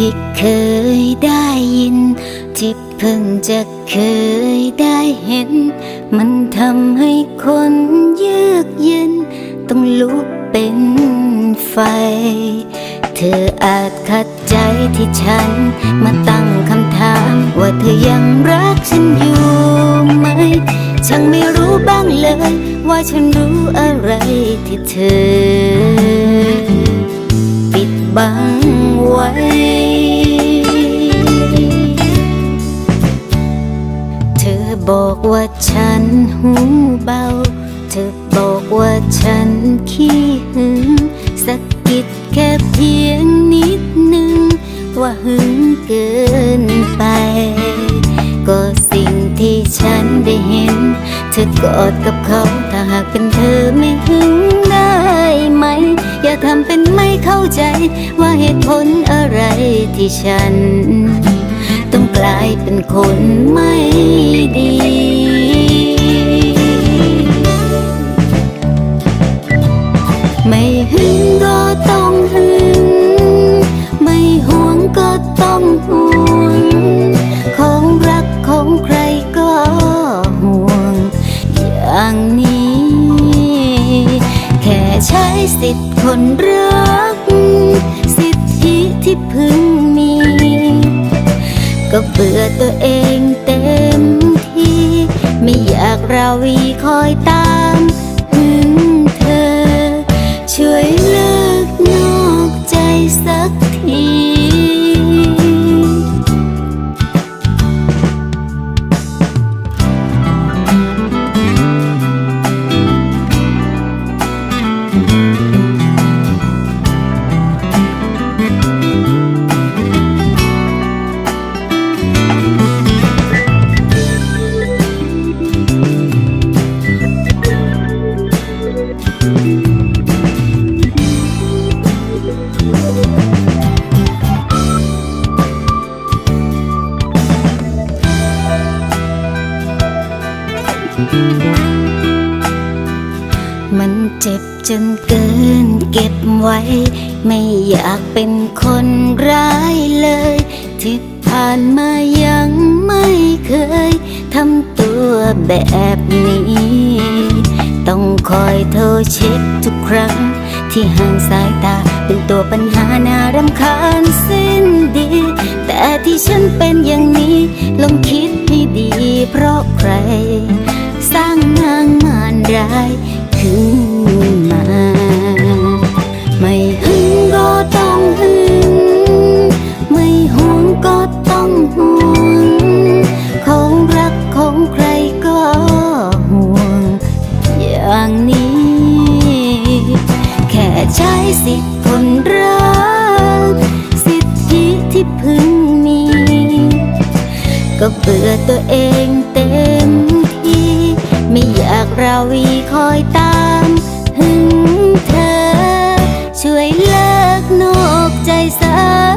ที่เคยได้ยิน ที่เพิ่งจะเคยได้เห็น มันทำให้คนยือกเย็น ต้องลุกเป็นไฟ เธออาจขัดใจที่ฉัน มาตั้งคำถาม ว่าเธอยังรักฉันอยู่ไหมฉันไม่รู้บ้างเลย ว่าฉันรู้อะไรที่เธอ ปิดบังไว้ บอกว่าฉันหูเบา เธอบอกว่าฉันขี้หึงสะกิดแค่เพียงนิดนึง ว่าหึงเกินไป ก็สิ่งที่ฉันได้เห็น เธอกอดกับเขาถ้าหากเป็นเธอไม่หึงได้ไหม อย่าทำเป็นไม่เข้าใจว่าเหตุผลอะไรที่ฉัน กลายเป็นคนไม่ดีไม่หึงก็ต้องหึง ไม่ห่วงก็ต้องห่วง ของรักของใครก็ห่วง อย่างนี้ แค่ใช้สิทธิ์คนรัก สิทธิที่พึง ก็เบื่อตัวเอง มันเจ็บจนเกินเก็บไว้ ไม่อยากเป็นคนร้ายเลย ที่ผ่านมายังไม่เคยทำตัวแบบนี้ ต้องคอยโทรเช็คทุกครั้ง ที่ห่างสายตา เป็นตัวปัญหาน่ารำคาญสิ้นดี แต่ที่ฉันเป็นอย่างนี้ ลองคิดให้ดี เพราะใคร สร้างนางมารร้าย ก็เบื่อตัวเองเต็มที่ ไม่อยากราวีคอยตามหึงเธอ ช่วยเลิกนอกใจสัก